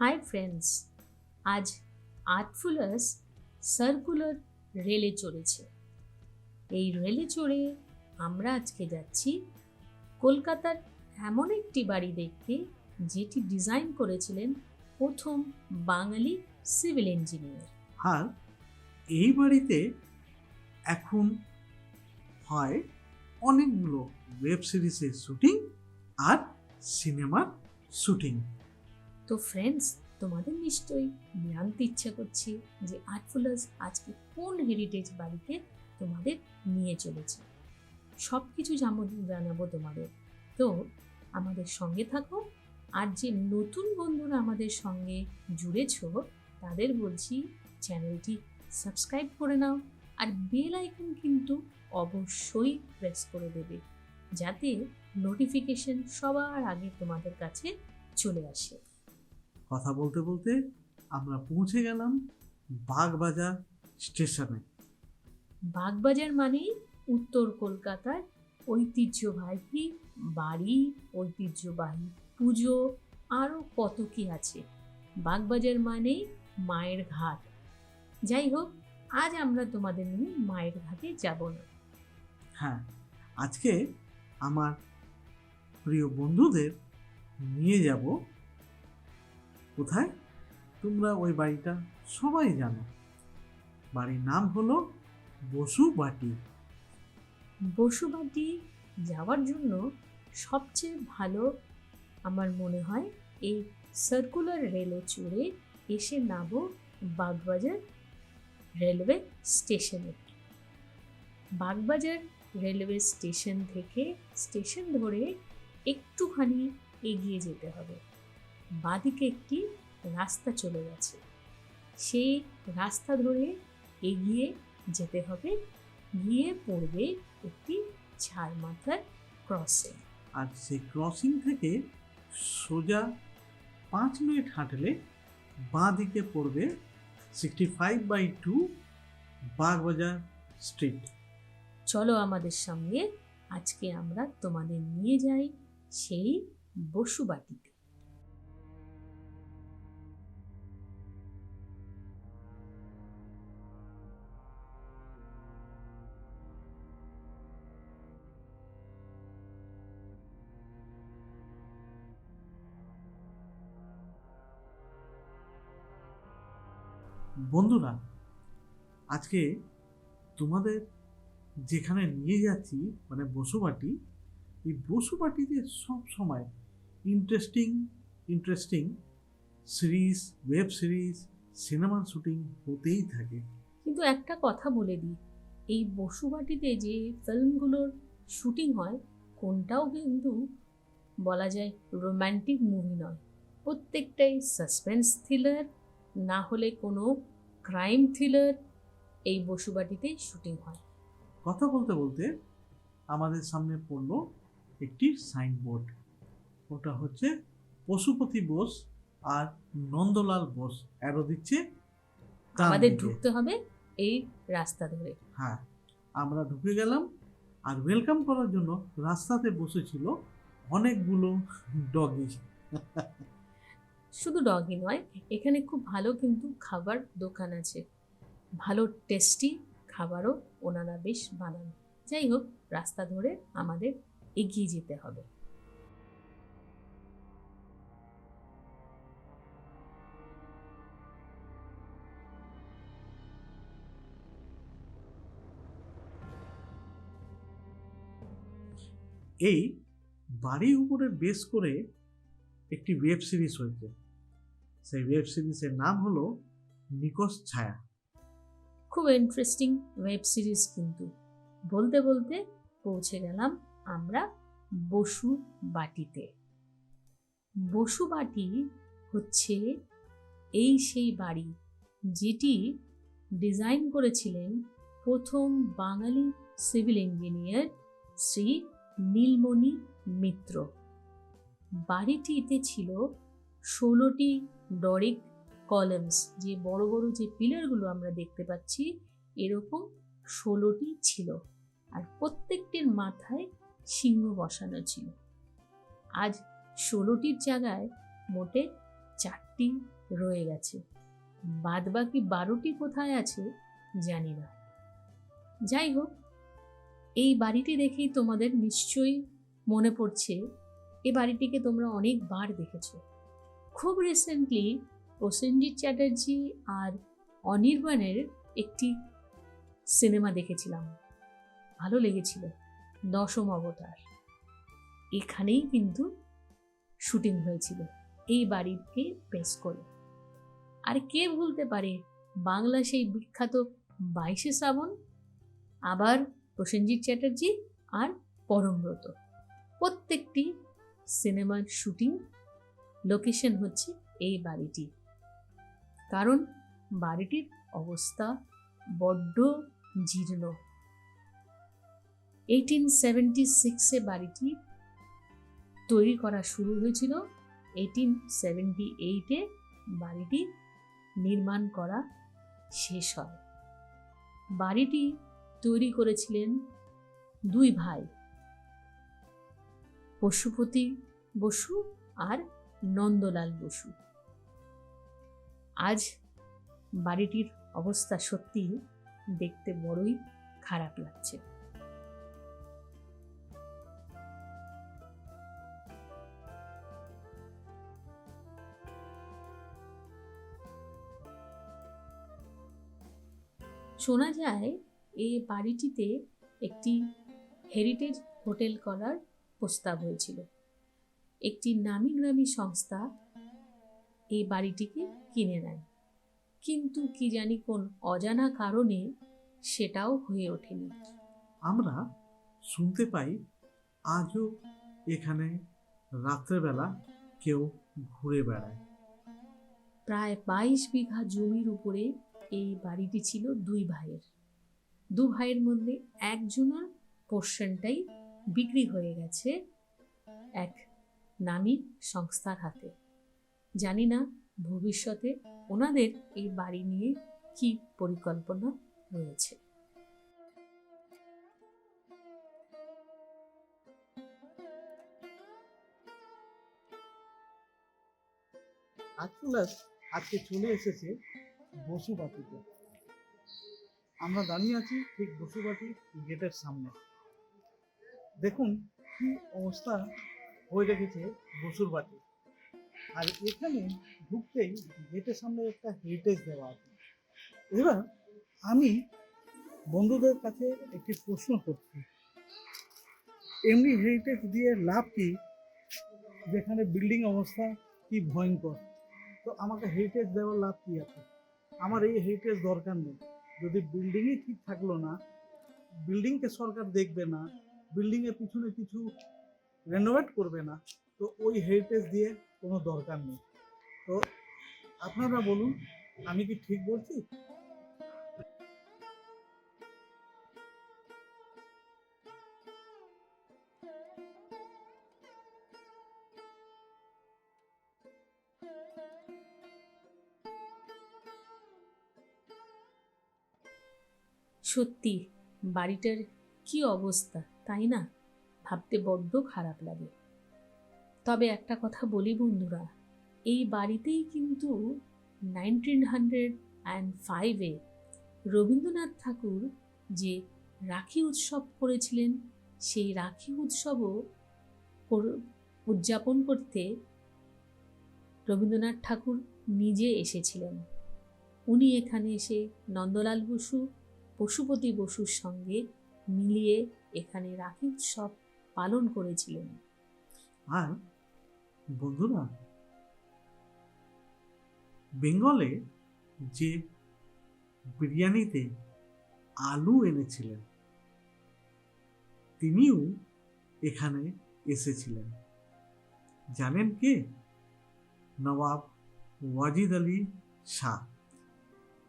Hi friends আজ আর্টফুলার্স circular রেলে চড়েছে। এই রেলে চড়ে আমরা আজকে যাচ্ছি কলকাতার এমন একটি বাড়ি দেখতে, যেটি ডিজাইন করেছিলেন প্রথম বাঙালি সিভিল ইঞ্জিনিয়ার আর এই বাড়িতে এখন হয় অনেকগুলো ওয়েব সিরিজের শুটিং আর সিনেমার শুটিং তো ফ্রেন্ডস তোমাদের নিশ্চয়ই জানতে ইচ্ছা করছে যে আর্টফুলার্স আজকে কোন হেরিটেজ বাড়িতে তোমাদের নিয়ে চলেছে। সব কিছু জানাব তোমাদের। তো আমাদের সঙ্গে থাকো আর যে নতুন বন্ধুরা আমাদের সঙ্গে জুড়েছ, তাদের বলছি চ্যানেলটি সাবস্ক্রাইব করে নাও আর বেল আইকন কিন্তু অবশ্যই প্রেস করে দেবে, যাতে নোটিফিকেশন সবার আগে তোমাদের কাছে চলে আসে। কথা বলতে বলতে আমরা পৌঁছে গেলাম বাগবাজার স্টেশনে। বাগবাজার মানেই উত্তর কলকাতার ঐতিহ্যবাহী বাড়ি ঐতিহ্যবাহী পুজো আরও কত কি আছে। বাগবাজার মানেই মায়ের ঘাট। যাই হোক আজ আমরা তোমাদের নিয়ে মায়ের ঘাটে যাব না। হ্যাঁ আজকে আমার প্রিয় বন্ধুদের নিয়ে যাব কোথায়? তোমরা ওই বাড়িটা সবাই জানো। বাড়ির নাম হলো বসুবাটি। বসুবাটি যাওয়ার জন্য সবচেয়ে ভালো আমার মনে হয় এই সার্কুলার রেলে চড়ে এসে নামো বাগবাজার রেলওয়ে স্টেশনে বাগবাজার রেলওয়ে স্টেশন থেকে স্টেশন ধরে একটুখানি এগিয়ে যেতে হবে। বাদিকে একটি রাস্তা চলে গেছে। সেই রাস্তা ধরে এগিয়ে যেতে হবে। গিয়ে পড়বে একটি ঝাড় মাথার ক্রসিং। আর সেই ক্রসিং থেকে সোজা পাঁচ মিনিট হাঁটলে বাঁ দিকে পড়বে sixty five by two Bagbazar street. চলো আমাদের সঙ্গে আজকে আমরা তোমাদের নিয়ে যাই সেই বসুবাটিতে বন্ধুরা আজকে তোমাদের যেখানে নিয়ে যাচ্ছি মানে বসুবাটি এই বসুবাটিতে সব সময় interesting interesting series web series সিনেমার শুটিং হতেই থাকে। কিন্তু একটা কথা বলে দিই, এই বসুবাটিতে যে ফিল্মগুলোর শুটিং হয়, কোনটাও কিন্তু বলা যায় রোম্যান্টিক মুভি নয়। প্রত্যেকটাই সাসপেন্স থ্রিলার না হলে কোনো ক্রাইম থ্রিলার এই বসুবাটিতেই শুটিং হয়। কথা বলতে বলতে আমাদের সামনে পড়ল একটি সাইনবোর্ড। ওটা হচ্ছে পশুপতি বোস আর নন্দলাল বোস। অ্যারো দিচ্ছে আমাদের ঢুকতে হবে এই রাস্তা ধরে। হ্যাঁ আমরা ঢুকে গেলাম আর ওয়েলকাম করার জন্য রাস্তাতে বসেছিল অনেকগুলো ডগি। শুধু ডগই নয়, এখানে খুব ভালো কিন্তু খাবার দোকান আছে। ভালো টেস্টি খাবারও ওনারা বেশ বানান। যাই হোক, রাস্তা ধরে আমাদের এগিয়ে যেতে হবে। এই বাড়ির উপরে বেস করে একটি ওয়েব সিরিজ হয়েছে। সেই ওয়েব সিরিজের নাম হলো নিকশ ছায়া। খুব ইন্টারেস্টিং ওয়েব সিরিজ কিন্তু। বলতে বলতে পৌঁছে গেলাম আমরা বসু বাটিতে। বসু বাটি হচ্ছে এই সেই বাড়ি যেটি ডিজাইন করেছিলেন প্রথম বাঙালি সিভিল ইঞ্জিনিয়ার শ্রী নীলমণি মিত্র। বাড়িটিতে ছিল ষোলোটি ডরিক কলামস, যে বড় বড় যে পিলারগুলো আমরা দেখতে পাচ্ছি, এরকম ষোলোটি ছিল আর প্রত্যেকটির মাথায় সিংহ বসানো ছিল। আজ ষোলোটির জায়গায় মোটে চারটি রয়ে গেছে। বাদ বাকি বারোটি কোথায় আছে জানি না। যাই হোক, এই বাড়িটি দেখেই তোমাদের নিশ্চয়ই মনে পড়ছে। এ বাড়িটিকে তোমরা অনেকবার দেখেছ। খুব রিসেন্টলি প্রসেনজিৎ চ্যাটার্জি আর অনির্বাণের একটি সিনেমা দেখেছিলাম। ভালো লেগেছিল। দশম অবতার। এখানেই কিন্তু শুটিং হয়েছিল। এই বাড়িকে বেস করে। আর কে ভুলতে পারে? বাংলা সেই বিখ্যাত বাইশে শ্রাবণ, আবার প্রসেনজিৎ চ্যাটার্জি আর পরমব্রত। প্রত্যেকটি সিনেমার শুটিং লোকেশন হচ্ছে এই বাড়িটি। কারণ বাড়িটির অবস্থা বড্ড জীর্ণ। এইটিন সেভেন্টি সিক্সে বাড়িটি তৈরি করা শুরু হয়েছিল। এইটিন সেভেন্টি এইটে বাড়িটি নির্মাণ করা শেষ হয়। বাড়িটি তৈরি করেছিলেন দুই ভাই, পশুপতি বসু আর নন্দলাল বসু। আজ বাড়িটির অবস্থা সত্যি দেখতে বড়ই খারাপ লাগছে। শোনা যায় এই বাড়িটিতে একটি হেরিটেজ হোটেল করার প্রস্তাব হয়েছিল। একটি নামি গ্রামী সংস্থা এই বাড়িটিকে কিনে নেয়। কিন্তু কি জানি কোন অজানা কারণে সেটাও হয়ে ওঠেনি। আমরা শুনতে পাই আজও এখানে রাত্রেবেলা কেউ ঘুরে বেড়ায়। প্রায় বাইশ বিঘা জমির উপরে এই বাড়িটি ছিল দুই ভাইয়ের। দু ভাইয়ের মধ্যে একজনের পোর্শনটাই বিক্রি হয়ে গেছে। এক নামী সংস্থার হাতে। জানি না ভবিষ্যতে ওনাদের এই বাড়ি নিয়ে কি পরিকল্পনা রয়েছে। আজকে চলে এসেছে বসুবাটিতে আমরা দাঁড়িয়ে আছি ঠিক বসুবাটি গেটের সামনে। দেখুন কি অবস্থা হয়ে রেখেছে বসুর বাটি আর এখানে ঢুকতেই গেটের সামনে একটা হেরিটেজ দেওয়া আছে। এবার আমি বন্ধুদের কাছে একটি প্রশ্ন করছি। এমনি হেরিটেজ দিয়ে লাভ কি? যেখানে বিল্ডিং অবস্থা কি ভয়ঙ্কর? তো আমাকে হেরিটেজ দেওয়ার লাভ কি আছে? আমার এই হেরিটেজ দরকার নেই। যদি বিল্ডিংই ঠিক থাকল না বিল্ডিংকে সরকার দেখবে না বিল্ডিংয়ের পিছনে কিছু রেনোভেট করবে না, তো ওই হেরিটেজ দিয়ে কোনো দরকার নেই। তো আপনারা বলুন, আমি কি ঠিক বলছি? সত্যি, বাড়িটার কি অবস্থা, তাই না? ভাবতে বড্ড খারাপ লাগে। তবে একটা কথা বলি বন্ধুরা, এই বাড়িতেই কিন্তু নাইনটিন হান্ড্রেড অ্যান্ড ফাইভে রবীন্দ্রনাথ ঠাকুর যে রাখি উৎসব করেছিলেন, সেই রাখি উৎসবও উদযাপন করতে রবীন্দ্রনাথ ঠাকুর নিজে এসেছিলেন। উনি এখানে এসে নন্দলাল বসু, পশুপতি বসুর সঙ্গে মিলিয়ে এখানে রাখি উৎসব পালন করেছিলেন। আর বন্ধুরা বেঙ্গলে যে বিরিয়ানিতে আলু এনেছিলেন তিনিও এখানে এসেছিলেন। জানেন কে? নবাব ওয়াজিদ আলী শাহ।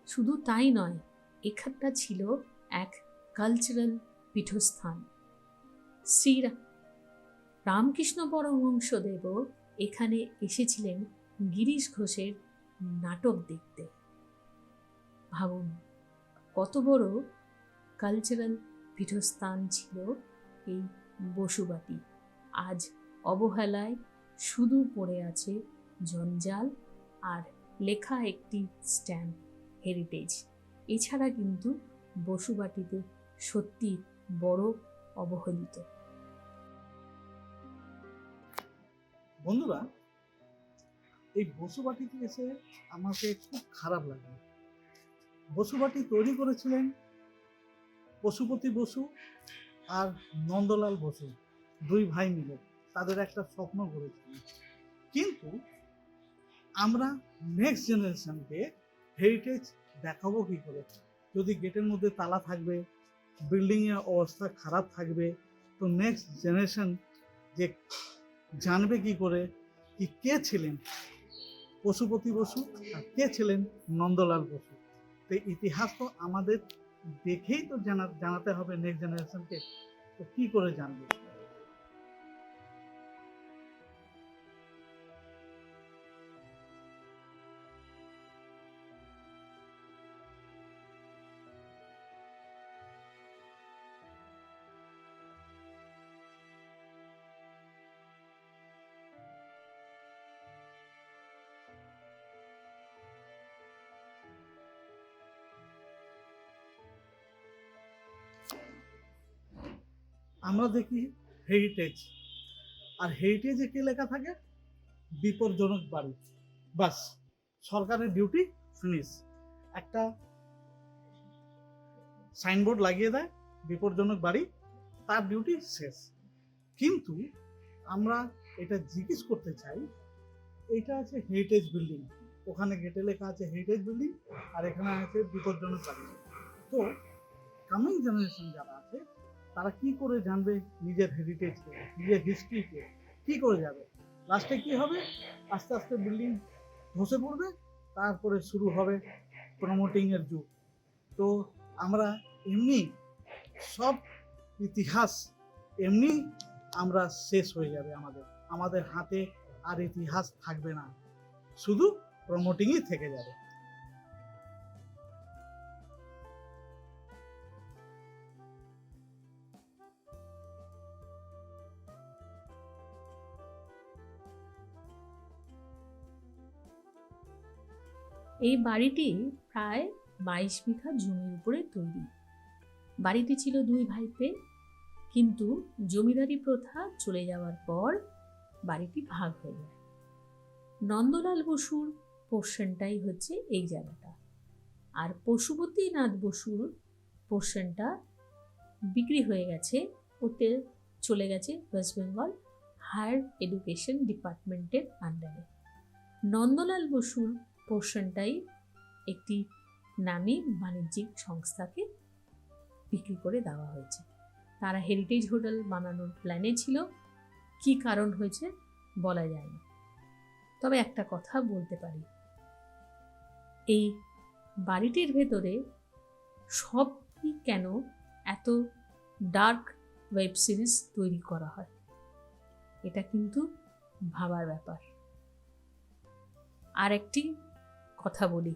শুধু তাই নয় এখানটা ছিল এক কালচারাল পীঠস্থান। শ্রী রামকৃষ্ণ পরমহংসদেবও এখানে এসেছিলেন গিরিশ ঘোষের নাটক দেখতে। ভাবুন, কত বড় কালচারাল পীঠস্থান ছিল এই বসুবাটি। আজ অবহেলায় শুধু পড়ে আছে জঞ্জাল আর লেখা একটি স্ট্যাম্প হেরিটেজ। এছাড়া কিন্তু বসুবাটিতে সত্যি বড় অবহেলিত। বন্ধুরা, এই বসুবাটিতে এসে আমাকে খুব খারাপ লাগে বসুবাটি তৈরি করেছিলেন পশুপতি বসু আর নন্দলাল বসু, দুই ভাই মিলে। তাদের একটা স্বপ্ন করেছিলেন কিন্তু আমরা নেক্সট জেনারেশনকে হেরিটেজ দেখাবো কি করে? যদি গেটের মধ্যে তালা থাকবে বিল্ডিং এর অবস্থা খারাপ থাকবে। তো নেক্সট জেনারেশন যে জানবে কি করে, কি কে ছিলেন? পশুপতি বসু আর কে ছিলেন নন্দলাল বসু? তো ইতিহাস তো আমাদের দেখেই তো জানা, জানাতে হবে নেক্সট জেনারেশনকে তো কী করে জানবে? আমরা দেখি হেরিটেজ আর হেরিটেজে কি লেখা থাকে? বিপজ্জনক বাড়ি। বাস, সরকারের ডিউটি ফিনিশ একটা সাইনবোর্ড লাগিয়ে দেয়, বিপজ্জনক বাড়ি, তার ডিউটি শেষ। কিন্তু আমরা এটা জিজ্ঞেস করতে চাই এটা আছে হেরিটেজ বিল্ডিং ওখানে গেটে লেখা আছে হেরিটেজ বিল্ডিং আর এখানে আছে বিপজ্জনক বাড়ি। তো কামিং জেনারেশন যারা আছে তারা কি করে জানবে নিজের হেরিটেজকে নিজের হিস্ট্রিকে কি? করে যাবে? লাস্টে কি হবে? আস্তে আস্তে বিল্ডিং ধসে পড়বে, তারপরে শুরু হবে প্রমোটিং এর যুগ। তো আমরা এমনি সব ইতিহাস এমনি আমরা শেষ হয়ে যাবে আমাদের। আমাদের হাতে আর ইতিহাস থাকবে না। শুধু প্রমোটিংই থেকে যাবে। এই বাড়িটি প্রায় বাইশ বিঘা জমির উপরে তৈরি। বাড়িটি ছিল দুই ভাইতে কিন্তু জমিদারি প্রথা চলে যাওয়ার পর বাড়িটি ভাগ হয়ে যায়। নন্দলাল বসুর পোর্শনটাই হচ্ছে এই জায়গাটা। আর পশুপতিনাথ বসুর পোর্শনটা বিক্রি হয়ে গেছে, ওতে চলে গেছে ওয়েস্ট বেঙ্গল হায়ার এডুকেশন ডিপার্টমেন্টের আন্ডারে। নন্দলাল বসুর পোর্শনটাই একটি নামী বাণিজ্যিক সংস্থাকে বিক্রি করে দেওয়া হয়েছে। তারা হেরিটেজ হোটেল বানানোর প্ল্যানে ছিল। কি কারণ হয়েছে বলা যায় না তবে একটা কথা বলতে পারি। এই বাড়িটির ভেতরে সবই কেন এত ডার্ক ওয়েব সিরিজ তৈরি করা হয়? এটা কিন্তু ভাবার ব্যাপার। আর একটি কথা বলি।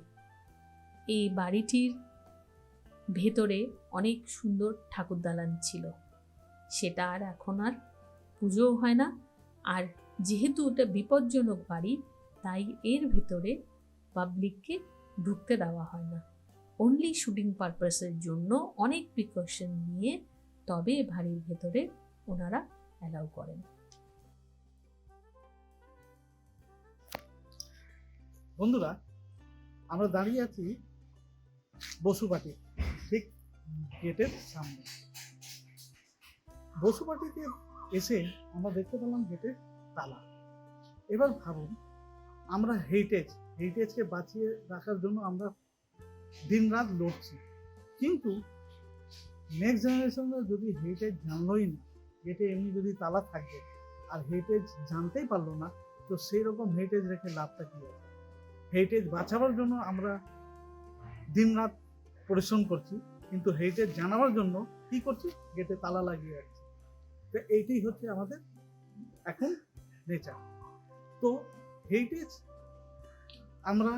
এই বাড়িটির ভেতরে অনেক সুন্দর ঠাকুর দালান ছিল। সেটা আর এখন আর পুজোও হয় না। আর যেহেতু ওটা বিপজ্জনক বাড়ি, তাই এর ভেতরে পাবলিককে ঢুকতে দেওয়া হয় না। অনলি শুটিং পারপাসের জন্য অনেক প্রিকশন নিয়ে তবে বাড়ির ভেতরে ওনারা অ্যালাউ করেন। বন্ধুরা আমরা দাঁড়িয়ে আছি বসুপাটি, ঠিক গেটের সামনে। বসুপাটিতে এসে আমরা দেখতে পেলাম গেটের তালা। এবার ভাবুন, আমরা হেরিটেজ হেরিটেজকে বাঁচিয়ে রাখার জন্য আমরা দিনরাত লড়ছি। কিন্তু নেক্সট জেনারেশনরা যদি হেরিটেজ জানলোই না, গেটে এমনি যদি তালা থাকবে আর হেরিটেজ জানতেই পারল না, তো সেই রকম হেরিটেজ রেখে লাভটা কি আছে হেরিটেজ বাঁচাবার জন্য আমরা দিনরাত পরিশ্রম করছি, কিন্তু হেরিটেজ জানাবার জন্য কি করছি? গেটে তালা লাগিয়ে রাখছি। তো এইটাই হচ্ছে আমাদের এখন নেচার তো হেরিটেজ আমরা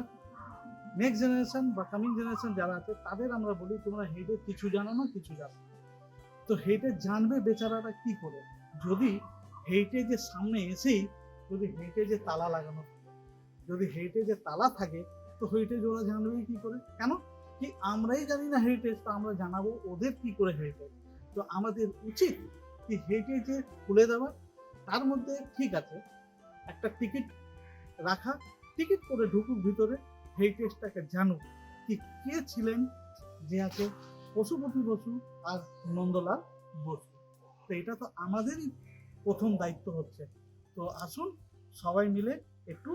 নেক্সট জেনারেশন বা কামিং জেনারেশন যারা আছে, তাদের আমরা বলি, তোমরা হেরিটেজ কিছু জানো না, কিছু জানো তো হেরিটেজ জানবে বেচারারা কি করে? যদি হেরিটেজের সামনে এসেই যদি হেরিটেজে তালা লাগানো। যদি হেরিটেজের তালা থাকে, তো হেরিটেজ ওরা জানবে কি করে? কেন? কি আমরাই জানি না হেরিটেজ তো আমরা জানাব ওদের কি করে হেরিটেজ তো আমাদের উচিত কি হেরিটেজে খুলে দেওয়া। তার মধ্যে ঠিক আছে, একটা টিকিট রাখা। টিকিট করে ঢুকুক ভিতরে হেরিটেজটাকে জানুক কি কে ছিলেন, যে আছে পশুপতি বসু আর নন্দলাল বসু। তো এটা তো আমাদেরই প্রথম দায়িত্ব হচ্ছে। তো আসুন সবাই মিলে একটু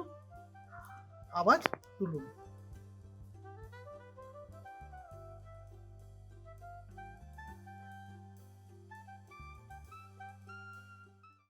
আওয়াজ তুলুন।